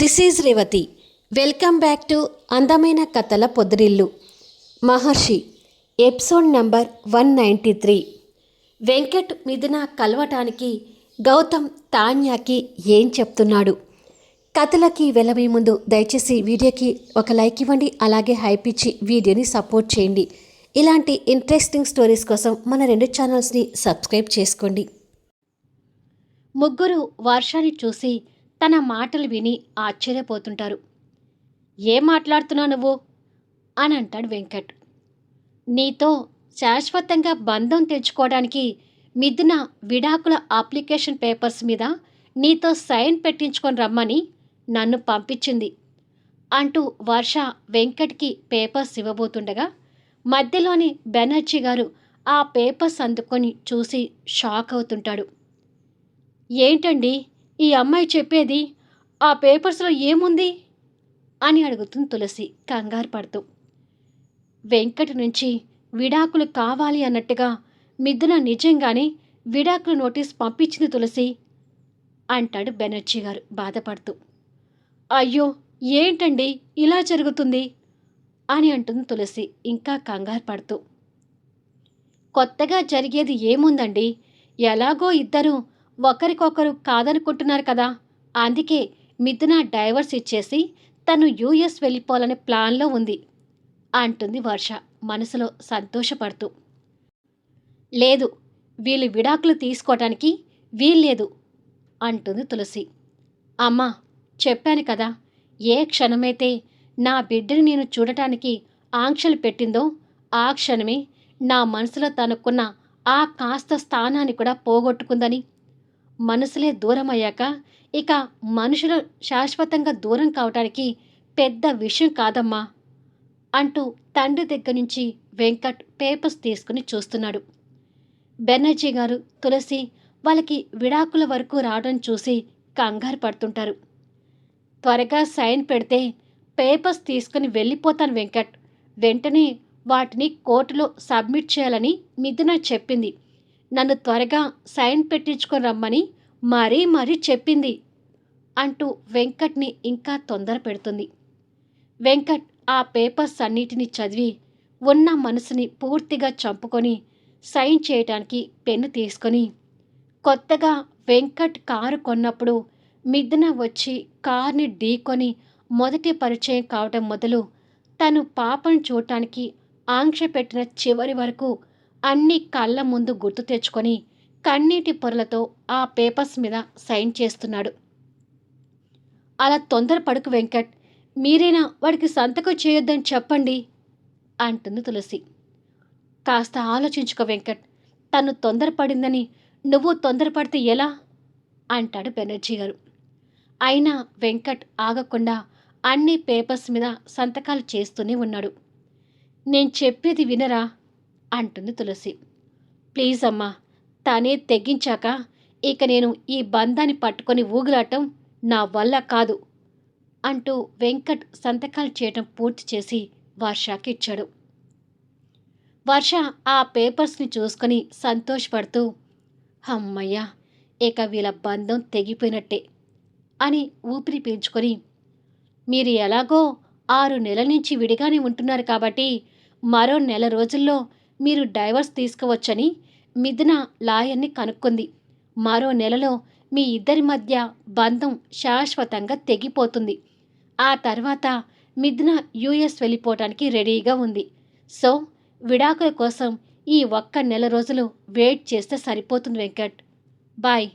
This is Revathi welcome back to అందమైన కథల పొదిరిల్లు Maharshi episode number one ninety three Venkat Mithuna కలవటానికి గౌతమ్ తాన్యాకి ఏం చెప్తున్నాడు? కథలకి వెళ్ళబోయే ముందు దయచేసి వీడియోకి ఒక లైక్ ఇవ్వండి అలాగే హైప్ ఇచ్చి వీడియోని సపోర్ట్ చేయండి. ఇలాంటి ఇంట్రెస్టింగ్ స్టోరీస్ కోసం మన రెండు ఛానల్స్ని సబ్స్క్రైబ్ చేసుకోండి. ముగ్గురు వర్షాన్ని చూసి తన మాటలు విని ఆశ్చర్యపోతుంటారు. ఏం మాట్లాడుతున్నావు నువ్వు? అని అంటాడు వెంకట్. నీతో శాశ్వతంగా బంధం తెచ్చుకోవడానికి మిథున విడాకుల అప్లికేషన్ పేపర్స్ మీద నీతో సైన్ పెట్టించుకొని రమ్మని నన్ను పంపించింది అంటూ వర్ష వెంకట్కి పేపర్స్ ఇవ్వబోతుండగా మధ్యలోని బెనర్జీ గారు ఆ పేపర్స్ అందుకొని చూసి షాక్ అవుతుంటాడు. ఏంటండి? ఈ అమ్మాయి చెప్పేది ఆ పేపర్స్లో ఏముంది? అని అడుగుతుంది తులసి కంగారు పడుతూ. వెంకట నుంచి విడాకులు కావాలి అన్నట్టుగా మిథున నిజంగానే విడాకులు నోటీస్ పంపించింది తులసి అంటాడు బెనర్జీ గారు బాధపడుతూ. అయ్యో ఏంటండి? ఇలా జరుగుతుంది? అని అంటుంది తులసి ఇంకా కంగారు పడుతూ. కొత్తగా జరిగేది ఏముందండి? ఎలాగో ఇద్దరు ఒకరికొకరు కాదనుకుంటున్నారు కదా. అందుకే మిథున డైవర్స్ ఇచ్చేసి తను యూఎస్ వెళ్ళిపోవాలనే ప్లాన్లో ఉంది అంటుంది వర్ష మనసులో సంతోషపడుతూ. లేదు వీళ్ళు విడాకులు తీసుకోవటానికి వీల్లేదు అంటుంది తులసి. అమ్మా చెప్పాను కదా ఏ క్షణమైతే నా బిడ్డని నేను చూడటానికి ఆంక్షలు పెట్టిందో ఆ క్షణమే నా మనసులో తనుకున్న ఆ కాస్త స్థానాన్ని కూడా పోగొట్టుకుందని మనసులే దూరం అయ్యాక ఇక మనుషులు శాశ్వతంగా దూరం కావటానికి పెద్ద విషయం కాదమ్మా అంటూ తండ్రి దగ్గర నుంచి వెంకట్ పేపర్స్ తీసుకుని చూస్తున్నాడు. బెనర్జీ గారు తులసి వాళ్ళకి విడాకుల వరకు రావడం చూసి కంగారు పడుతుంటారు. త్వరగా సైన్ పెడితే పేపర్స్ తీసుకుని వెళ్ళిపోతాను వెంకట్. వెంటనే వాటిని కోర్టులో సబ్మిట్ చేయాలని మిథున చెప్పింది. నన్ను త్వరగా సైన్ పెట్టించుకొని రమ్మని మరీ మరీ చెప్పింది అంటూ వెంకట్ని ఇంకా తొందర పెడుతుంది. వెంకట్ ఆ పేపర్స్ అన్నిటిని చదివి ఉన్న మనసుని పూర్తిగా చంపుకొని సైన్ చేయటానికి పెన్ను తీసుకొని కొత్తగా వెంకట్ కారు కొన్నప్పుడు మిథున వచ్చి కార్ని ఢీకొని మొదటి పరిచయం కావటం మొదలు తను పాపను చూడటానికి ఆంక్ష పెట్టిన చివరి వరకు అన్ని కళ్ళ ముందు గుర్తు తెచ్చుకొని కన్నీటి పొరలతో ఆ పేపర్స్ మీద సైన్ చేస్తున్నాడు. అలా తొందరపడుకు వెంకట్ మీరైనా వాడికి సంతకం చేయొద్దని చెప్పండి అంటుంది తులసి. కాస్త ఆలోచించుకో వెంకట్ తను తొందరపడిందని నువ్వు తొందరపడితే ఎలా? అంటాడు బెనర్జీ గారు. అయినా వెంకట్ ఆగకుండా అన్ని పేపర్స్ మీద సంతకాలు చేస్తూనే ఉన్నాడు. నేను చెప్పేది వినరా? అంటుంది తులసి. ప్లీజ్ అమ్మా తనే తెగించాక ఇక నేను ఈ బంధాన్ని పట్టుకొని ఊగులాటం నా వల్ల కాదు అంటూ వెంకట్ సంతకాలు చేయటం పూర్తి చేసి వర్షకి ఇచ్చాడు. వర్ష ఆ పేపర్స్ని చూసుకొని సంతోషపడుతూ అమ్మయ్యా ఇక వీళ్ళ బంధం తెగిపోయినట్టే అని ఊపిరి పీల్చుకొని మీరు ఎలాగో ఆరు నెలల నుంచి విడిగానే ఉంటున్నారు కాబట్టి మరో నెల రోజుల్లో మీరు డైవర్స్ తీసుకోవచ్చని మిథున లాయర్ని కనుక్కుంది. మరో నెలలో మీ ఇద్దరి మధ్య బంధం శాశ్వతంగా తెగిపోతుంది. ఆ తర్వాత మిథున యూఎస్ వెళ్ళిపోవటానికి రెడీగా ఉంది. సో విడాకుల కోసం ఈ ఒక్క నెల రోజులు వెయిట్ చేస్తే సరిపోతుంది వెంకట్. బాయ్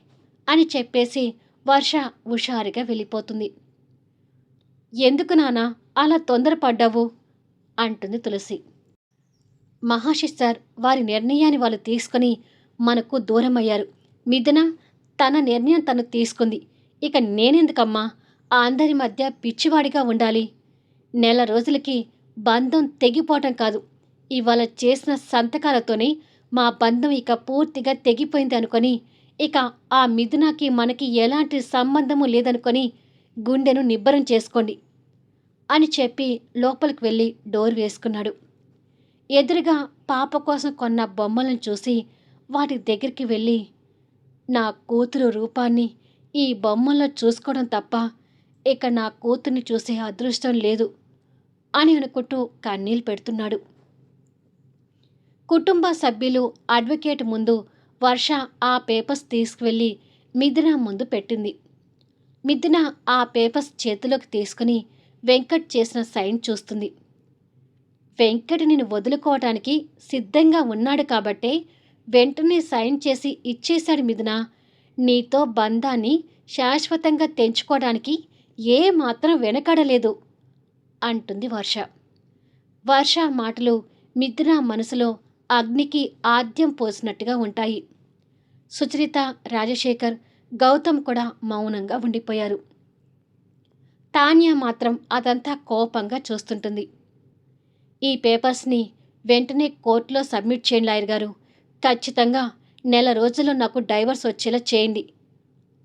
అని చెప్పేసి వర్ష హుషారుగా వెళ్ళిపోతుంది. ఎందుకు నానా అలా తొందరపడ్డావు? అంటుంది తులసి. మహాషి సార్ వారి నిర్ణయాన్ని వాళ్ళు తీసుకొని మనకు దూరమయ్యారు. మిథున తన నిర్ణయం తను తీసుకుంది. ఇక నేనెందుకమ్మా? ఆ అందరి మధ్య పిచ్చివాడిగా ఉండాలి. నెల రోజులకి బంధం తెగిపోవటం కాదు. ఇవాళ చేసిన సంతకాలతోనే మా బంధం ఇక పూర్తిగా తెగిపోయింది అనుకొని ఇక ఆ మిథునకి మనకి ఎలాంటి సంబంధము లేదనుకొని గుండెను నిబ్బరం చేసుకోండి అని చెప్పి లోపలికి వెళ్ళి డోర్ వేసుకున్నాడు. ఎదురుగా పాప కోసం కొన్న బొమ్మలను చూసి వాటి దగ్గరికి వెళ్ళి నా కూతురు రూపాన్ని ఈ బొమ్మల్లో చూసుకోవడం తప్ప ఇక నా కూతుర్ని చూసే అదృష్టం లేదు అని అనుకుంటూ కన్నీళ్ళు పెడుతున్నాడు. కుటుంబ సభ్యులు అడ్వకేట్ ముందు వర్ష ఆ పేపర్స్ తీసుకువెళ్ళి మిథున ముందు పెట్టింది. మిథున ఆ పేపర్స్ చేతిలోకి తీసుకుని వెంకట్ చేసిన సైన్ చూస్తుంది. వెంకటిని వదులుకోవటానికి సిద్ధంగా ఉన్నాడు కాబట్టే వెంటనే సైన్ చేసి ఇచ్చేశాడు మిథున. నీతో బంధాన్ని శాశ్వతంగా తెంచుకోవడానికి ఏ మాత్రం వెనకడలేదు అంటుంది వర్ష. వర్ష మాటలు మిథున మనసులో అగ్నికి ఆద్యం పోసినట్టుగా ఉంటాయి. సుచరిత రాజశేఖర్ గౌతమ్ కూడా మౌనంగా ఉండిపోయారు. తాన్యా మాత్రం అదంతా కోపంగా చూస్తుంటుంది. ఈ పేపర్స్ని వెంటనే కోర్టులో సబ్మిట్ చేయండి లాయర్ గారు. ఖచ్చితంగా నెల రోజుల్లో నాకు డైవర్స్ వచ్చేలా చేయండి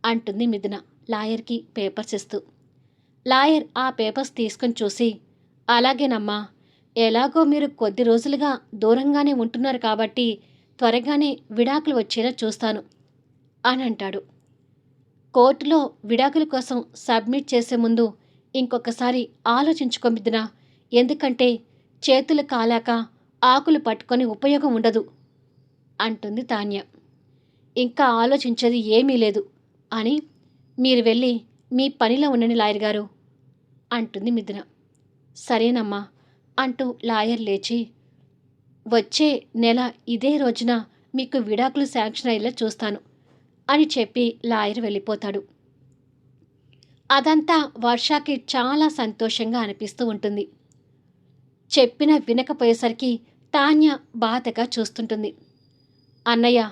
అంటుంది మిథున లాయర్కి పేపర్స్ ఇస్తూ. లాయర్ ఆ పేపర్స్ తీసుకొని చూసి అలాగేనమ్మా ఎలాగో మీరు కొద్ది రోజులుగా దూరంగానే ఉంటున్నారు కాబట్టి త్వరగానే విడాకులు వచ్చేలా చూస్తాను అని అంటాడు. కోర్టులో విడాకుల కోసం సబ్మిట్ చేసే ముందు ఇంకొకసారి ఆలోచించుకోమిద్దునా ఎందుకంటే చేతులు కాలాక ఆకులు పట్టుకొని ఉపయోగం ఉండదు అంటుంది తాన్య. ఇంకా ఆలోచించేది ఏమీ లేదు అని మీరు వెళ్ళి మీ పనిలో ఉండండి లాయర్ గారు అంటుంది మిథున. సరేనమ్మా అంటూ లాయర్ లేచి వచ్చే నెల ఇదే రోజున మీకు విడాకులు శాంక్షన్ అయ్యేలా చూస్తాను అని చెప్పి లాయర్ వెళ్ళిపోతాడు. అదంతా వర్షాకి చాలా సంతోషంగా అనిపిస్తూ ఉంటుంది. చెప్పిన వినకపోయేసరికి తాన్య బాధగా చూస్తుంటుంది. అన్నయ్య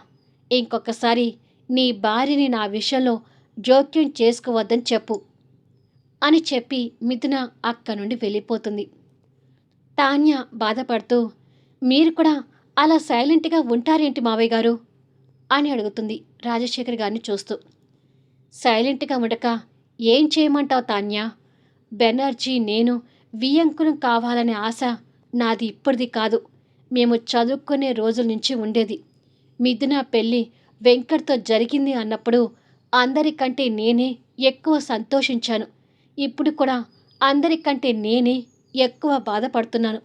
ఇంకొకసారి నీ భార్యని నా విషయంలో జోక్యం చేసుకోవద్దని చెప్పు అని చెప్పి మిథున అక్క నుండి వెళ్ళిపోతుంది. తాన్య బాధపడుతూ మీరు కూడా అలా సైలెంట్గా ఉంటారేంటి మావయ్య గారు? అని అడుగుతుంది రాజశేఖర్ గారిని చూస్తూ. సైలెంట్గా ఉండక ఏం చేయమంటావు తాన్య? బెనర్జీ నేను వియంకులం కావాలనే ఆశ నాది ఇప్పటిది కాదు. మేము చదువుకునే రోజుల నుంచి ఉండేది. మిథున పెళ్ళి వెంకట్తో జరిగింది అన్నప్పుడు అందరికంటే నేనే ఎక్కువ సంతోషించాను. ఇప్పుడు కూడా అందరికంటే నేనే ఎక్కువ బాధపడుతున్నాను.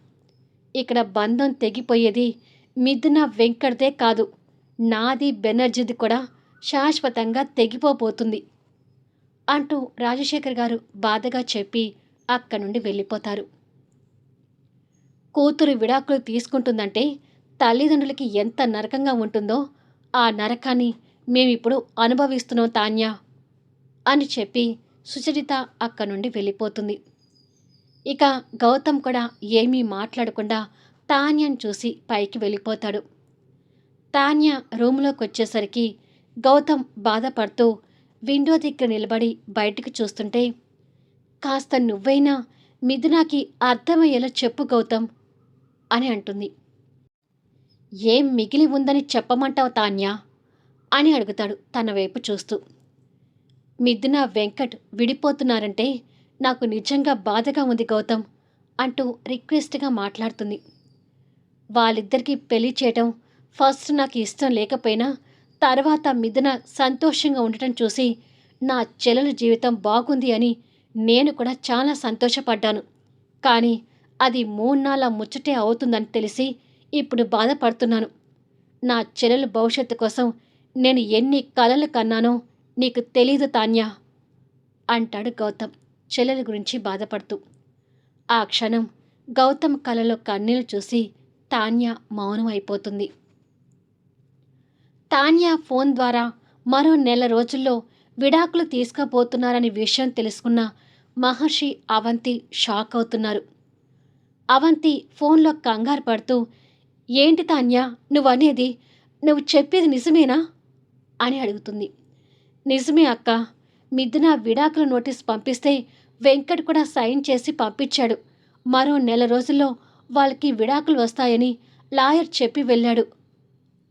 ఇక్కడ బంధం తెగిపోయేది మిథున వెంకట్దే కాదు. నాది బెనర్జీది కూడా శాశ్వతంగా తెగిపోబోతుంది అంటూ రాజశేఖర్ గారు బాధగా చెప్పి అక్కడి నుండి వెళ్ళిపోతారు. కూతురు విడాకులు తీసుకుంటుందంటే తల్లిదండ్రులకి ఎంత నరకంగా ఉంటుందో ఆ నరకాన్ని మేమిప్పుడు అనుభవిస్తున్నాం తాన్యా అని చెప్పి సుచరిత అక్కడి నుండి వెళ్ళిపోతుంది. ఇక గౌతమ్ కూడా ఏమీ మాట్లాడకుండా తాన్యాను చూసి పైకి వెళ్ళిపోతాడు. తాన్య రూమ్లోకి వచ్చేసరికి గౌతమ్ బాధపడుతూ విండో దగ్గర నిలబడి బయటకు చూస్తుంటే కాస్త నువ్వైనా మిథునాకి అర్థమయ్యేలా చెప్పు గౌతమ్ అని అంటుంది. ఏం మిగిలి ఉందని చెప్పమంటావు తాన్యా అని అడుగుతాడు తన వైపు చూస్తూ. మిథున వెంకట్ విడిపోతున్నారంటే నాకు నిజంగా బాధగా ఉంది గౌతమ్ అంటూ రిక్వెస్ట్గా మాట్లాడుతుంది. వాళ్ళిద్దరికీ పెళ్ళి చేయటం ఫస్ట్ నాకు ఇష్టం లేకపోయినా తర్వాత మిథున సంతోషంగా ఉండటం చూసి నా చెల్లెల జీవితం బాగుంది అని నేను కూడా చాలా సంతోషపడ్డాను. కానీ అది మూన్నాళ్ళ ముచ్చటే అవుతుందని తెలిసి ఇప్పుడు బాధపడుతున్నాను. నా చెల్లెల భవిష్యత్తు కోసం నేను ఎన్ని కలలు కన్నానో నీకు తెలీదు తాన్యా అంటాడు గౌతమ్ చెల్లెల గురించి బాధపడుతూ. ఆ క్షణం గౌతమ్ కలలో కన్నీళ్ళు చూసి తాన్య మౌనం అయిపోతుంది తాన్య ఫోన్ ద్వారా మరో నెల రోజుల్లో విడాకులు తీసుకోబోతున్నారని విషయం తెలుసుకున్న మహర్షి అవంతి షాక్ అవుతున్నారు. అవంతి ఫోన్లో కంగారు పడుతూ ఏంటి తాన్య నువ్వనేది నువ్వు చెప్పేది నిజమేనా? అని అడుగుతుంది. నిజమే అక్క. మిథున విడాకుల నోటీస్ పంపిస్తే వెంకట్ కూడా సైన్ చేసి పంపించాడు. మరో నెల రోజుల్లో వాళ్ళకి విడాకులు వస్తాయని లాయర్ చెప్పి వెళ్ళాడు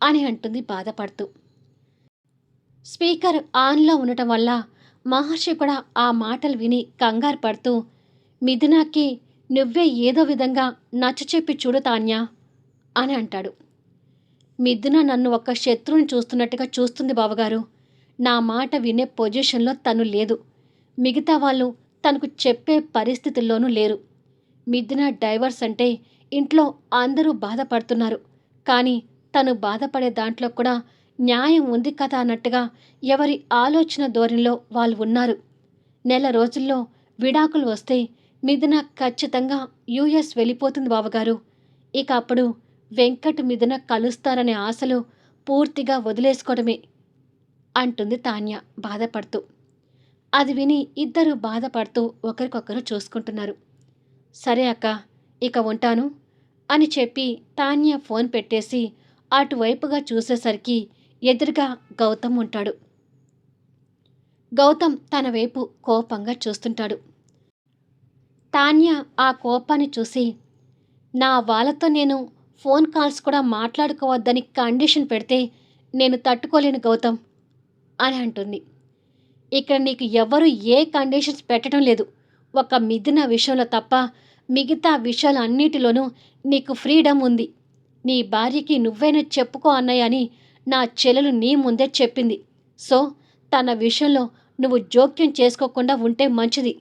అని అంటుంది బాధపడుతూ. స్పీకర్ ఆన్లో ఉండటం వల్ల మహర్షి కూడా ఆ మాటలు విని కంగారు పడుతూ మిథునాకి నువ్వే ఏదో విధంగా నచ్చచెప్పి చూడు తాన్యా అని అంటాడు. మిథున నన్ను ఒక శత్రువుని చూస్తున్నట్టుగా చూస్తుంది బావగారు. నా మాట వినే పొజిషన్లో తను లేదు. మిగతా వాళ్ళు తనకు చెప్పే పరిస్థితుల్లోనూ లేరు. మిథున డైవర్స్ అంటే ఇంట్లో అందరూ బాధపడుతున్నారు. కానీ తను బాధపడే దాంట్లో కూడా న్యాయం ఉంది కదా అన్నట్టుగా ఎవరి ఆలోచన ధోరణిలో వాళ్ళు ఉన్నారు. నెల రోజుల్లో విడాకులు వస్తే మిథున ఖచ్చితంగా యూఎస్ వెళ్ళిపోతుంది బావగారు. ఇక అప్పుడు వెంకట్ మిథున కలుస్తారనే ఆశలు పూర్తిగా వదిలేసుకోవడమే అంటుంది తాన్య బాధపడుతూ. అది విని ఇద్దరు బాధపడుతూ ఒకరికొకరు చూసుకుంటున్నారు. సరే అక్క ఇక ఉంటాను అని చెప్పి తాన్య ఫోన్ పెట్టేసి అటువైపుగా చూసేసరికి ఎదురుగా గౌతమ్ ఉంటాడు. గౌతమ్ తన వైపు కోపంగా చూస్తుంటాడు. తాన్య ఆ కోపాన్ని చూసి నా వాళ్ళతో నేను ఫోన్ కాల్స్ కూడా మాట్లాడుకోవద్దని కండిషన్ పెడితే నేను తట్టుకోలేను గౌతమ్ అని అంటుంది. ఇక్కడ నీకు ఎవరు ఏ కండిషన్స్ పెట్టడం లేదు. ఒక మిథున విషయంలో తప్ప మిగతా విషయాలన్నిటిలోనూ నీకు ఫ్రీడమ్ ఉంది. నీ భార్యకి నువ్వైనా చెప్పుకో అన్నయ్య అని నా చెల్లెలు నీ ముందే చెప్పింది. సో తన విషయంలో నువ్వు జోక్యం చేసుకోకుండా ఉంటే మంచిది.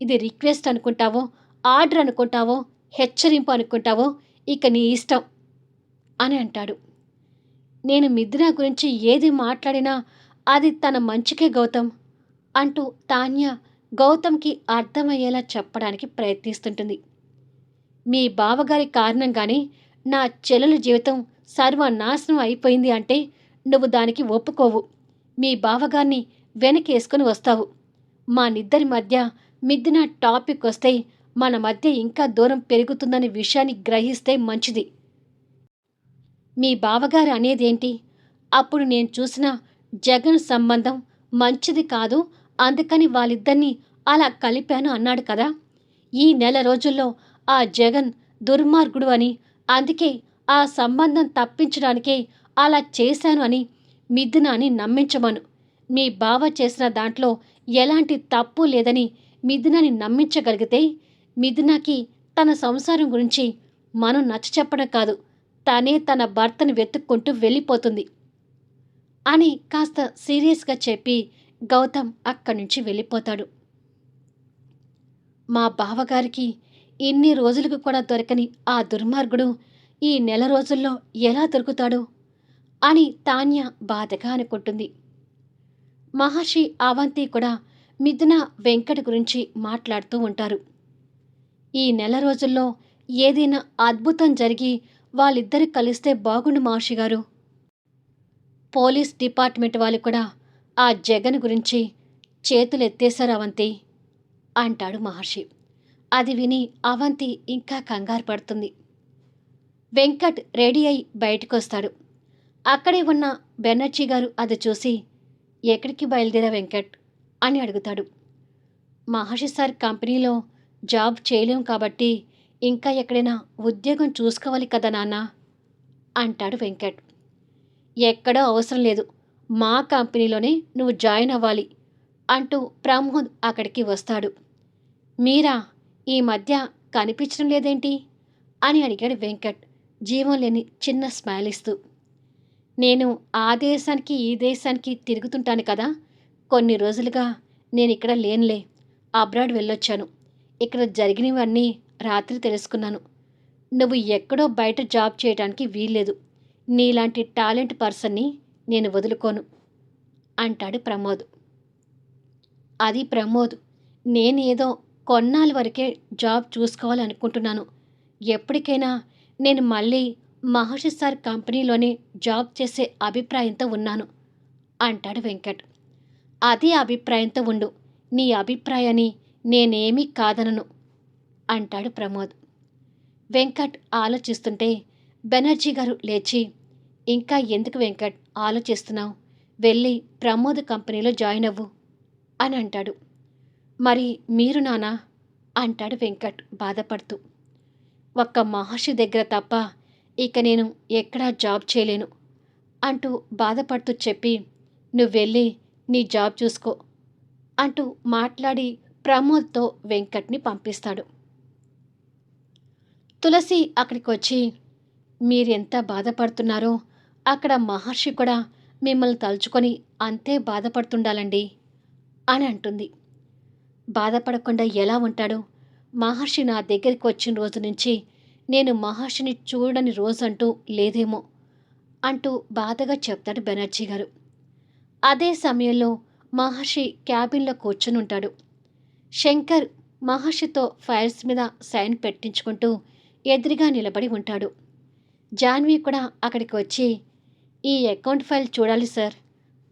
ఇది రిక్వెస్ట్ అనుకుంటావో ఆర్డర్ అనుకుంటావో హెచ్చరింపు అనుకుంటావో ఇక నీ ఇష్టం అని అంటాడు. నేను మిథున గురించి ఏది మాట్లాడినా అది తన మంచికే గౌతమ్ అంటూ తాన్య గౌతమ్కి అర్థమయ్యేలా చెప్పడానికి ప్రయత్నిస్తుంటుంది. మీ బావగారి కారణంగానే నా చెల్లెల జీవితం సర్వనాశనం అయిపోయింది అంటే నువ్వు దానికి ఒప్పుకోవు. మీ బావగారిని వెనకేసుకుని వస్తావు. మా నిద్దరి మధ్య మిద్దిన టాపిక్ వస్తే మన మధ్య ఇంకా దూరం పెరుగుతుందనే విషయాన్ని గ్రహిస్తే మంచిది. మీ బావగారు అనేదేంటి? అప్పుడు నేను చూసిన జగన్ సంబంధం మంచిది కాదు అందుకని వాళ్ళిద్దరినీ అలా కలిపాను అన్నాడు కదా. ఈ నెల రోజుల్లో ఆ జగన్ దుర్మార్గుడు అని అందుకే ఆ సంబంధం తప్పించడానికే అలా చేశాను అని మిథునాని నమ్మించమను. మీ బావ చేసిన దాంట్లో ఎలాంటి తప్పు లేదని మిథునాని నమ్మించగలిగితే మిథునాకి తన సంసారం గురించి మనం నచ్చ చెప్పడం కాదు. తనే తన భర్తను వెతుక్కుంటూ వెళ్ళిపోతుంది అని కాస్త సీరియస్గా చెప్పి గౌతమ్ అక్కడి నుంచి వెళ్ళిపోతాడు. మా బావగారికి ఇన్ని రోజులకు కూడా దొరకని ఆ దుర్మార్గుడు ఈ నెల రోజుల్లో ఎలా దొరుకుతాడో అని తాన్య బాధగా అనుకుంటుంది. మహర్షి అవంతి కూడా మిథున వెంకట గురించి మాట్లాడుతూ ఉంటారు. ఈ నెల రోజుల్లో ఏదైనా అద్భుతం జరిగి వాళ్ళిద్దరు కలిస్తే బాగుండు మహర్షి గారు. పోలీస్ డిపార్ట్మెంట్ వాళ్ళు కూడా ఆ జగన్ గురించి చేతులెత్తేశారు అవంతి అంటాడు మహర్షి. అది విని అవంతి ఇంకా కంగారు పడుతుంది. వెంకట్ రెడీ అయి బయటకొస్తాడు. అక్కడే ఉన్న బెనర్జీ గారు అది చూసి ఎక్కడికి బయలుదేరా వెంకట్? అని అడుగుతాడు. మహర్షి సార్ కంపెనీలో జాబ్ చేయలేం కాబట్టి ఇంకా ఎక్కడైనా ఉద్యోగం చూసుకోవాలి కదా నాన్న? అంటాడు వెంకట్. ఎక్కడో అవసరం లేదు. మా కంపెనీలోనే నువ్వు జాయిన్ అవ్వాలి అంటూ ప్రమోద్ అక్కడికి వస్తాడు. మీరా? ఈ మధ్య కనిపించడం లేదేంటి? అని అడిగాడు వెంకట్. జీవం లేని చిన్న స్మైల్ ఇస్తూ నేను ఆ దేశానికి ఈ దేశానికి తిరుగుతుంటాను కదా. కొన్ని రోజులుగా నేను ఇక్కడ లేనులే. అబ్రాడ్ వెళ్ళొచ్చాను. ఇక్కడ జరిగినవన్నీ రాత్రి తెలుసుకున్నాను. నువ్వు ఎక్కడో బయట జాబ్ చేయడానికి వీల్లేదు. నీలాంటి టాలెంట్ పర్సన్ని నేను వదులుకోను అంటాడు ప్రమోద్. అది ప్రమోద్ నేనేదో కొన్నాళ్ళ వరకే జాబ్ చూసుకోవాలనుకుంటున్నాను. ఎప్పటికైనా నేను మళ్ళీ మహర్షి సార్ కంపెనీలోనే జాబ్ చేసే అభిప్రాయంతో ఉన్నాను అంటాడు వెంకట్. అదే అభిప్రాయంతో ఉండు నీ అభిప్రాయాన్ని నేనేమీ కాదనను అంటాడు ప్రమోద్. వెంకట్ ఆలోచిస్తుంటే బెనర్జీ గారు లేచి ఇంకా ఎందుకు వెంకట్ ఆలోచిస్తున్నావు? వెళ్ళి ప్రమోద్ కంపెనీలో జాయిన్ అవ్వు అని అంటాడు. మరి మీరు నానా? అంటాడు వెంకట్ బాధపడుతూ. ఒక్క మహర్షి దగ్గర తప్ప ఇక నేను ఎక్కడా జాబ్ చేయలేను అంటూ బాధపడుతూ చెప్పి నువ్వు వెళ్ళి నీ జాబ్ చూసుకో అంటూ మాట్లాడి ప్రమోద్తో వెంకట్ని పంపిస్తాడు. తులసి అక్కడికి వచ్చి మీరెంత బాధపడుతున్నారో అక్కడ మహర్షి కూడా మిమ్మల్ని తలుచుకొని అంతే బాధపడుతుండాలండి అని అంటుంది. బాధపడకుండా ఎలా ఉంటాడు? మహర్షి నా దగ్గరికి వచ్చిన రోజు నుంచి నేను మహర్షిని చూడని రోజు అంటూ లేదేమో అంటూ బాధగా చెప్తాడు బెనర్జీ గారు. అదే సమయంలో మహర్షి క్యాబిన్లో కూర్చొని ఉంటాడు. శంకర్ మహర్షితో ఫైల్స్ మీద సైన్ పెట్టించుకుంటూ ఎదురుగా నిలబడి ఉంటాడు. జాన్వి కూడా అక్కడికి వచ్చి ఈ అకౌంట్ ఫైల్ చూడాలి సార్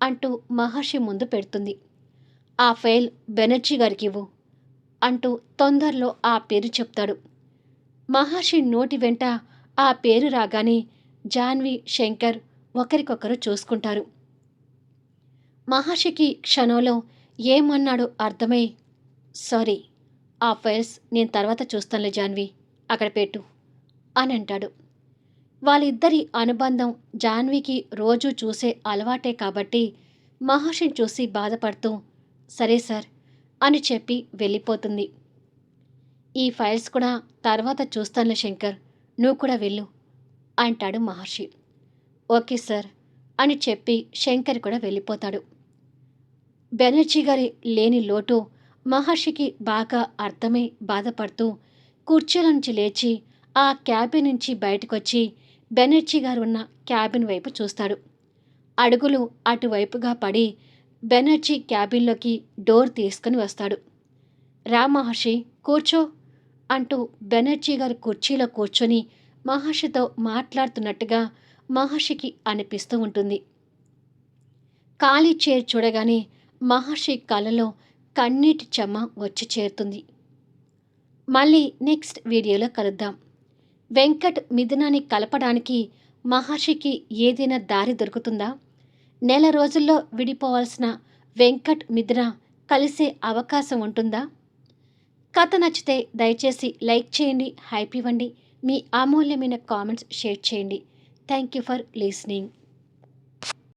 అంటూ మహర్షి ముందు పెడుతుంది. ఆ ఫైల్ బెనర్జీ గారికి ఇవ్వు. అంటూ తొందరలో ఆ పేరు చెప్తాడు. మహర్షి నోటి వెంట ఆ పేరు రాగానే జాన్వి శంకర్ ఒకరికొకరు చూసుకుంటారు. మహర్షికి క్షణంలో ఏమన్నాడో అర్థమై సారీ ఆ ఫైల్స్ నేను తర్వాత చూస్తానులే జాన్వి అక్కడ పెట్టు అని అంటాడు. వాళ్ళిద్దరి అనుబంధం జాన్వికి రోజూ చూసే అలవాటే కాబట్టి మహర్షిని చూసి బాధపడుతూ సరే సార్ అని చెప్పి వెళ్ళిపోతుంది. ఈ ఫైల్స్ కూడా తర్వాత చూస్తానులే శంకర్ నువ్వు కూడా వెళ్ళు అంటాడు మహర్షి. ఓకే సార్ అని చెప్పి శంకర్ కూడా వెళ్ళిపోతాడు. బెనర్జీ గారి లేని లోటు మహర్షికి బాగా అర్థమై బాధపడుతూ కుర్చీల నుంచి లేచి ఆ క్యాబిన్ నుంచి బయటకొచ్చి బెనర్జీ గారు ఉన్న క్యాబిన్ వైపు చూస్తాడు. అడుగులు అటువైపుగా పడి బెనర్జీ క్యాబిన్లోకి డోర్ తీసుకుని వస్తాడు. రా మహర్షి కూర్చో అంటూ బెనర్జీ గారు కుర్చీలో కూర్చొని మహర్షితో మాట్లాడుతున్నట్టుగా మహర్షికి అనిపిస్తూ ఉంటుంది. ఖాళీ చైర్ చూడగానే మహర్షి కలలో కన్నీటి చెమ్మ వచ్చి చేరుతుంది. మళ్ళీ నెక్స్ట్ వీడియోలో కలుద్దాం. వెంకట్ మిథునాన్ని కలపడానికి మహర్షికి ఏదైనా దారి దొరుకుతుందా? నెల రోజుల్లో విడిపోవాల్సిన వెంకట్ మిథున కలిసే అవకాశం ఉంటుందా? కథ నచ్చితే దయచేసి లైక్ చేయండి హైప్ ఇవ్వండి. మీ అమూల్యమైన కామెంట్స్ షేర్ చేయండి. Thank you for listening.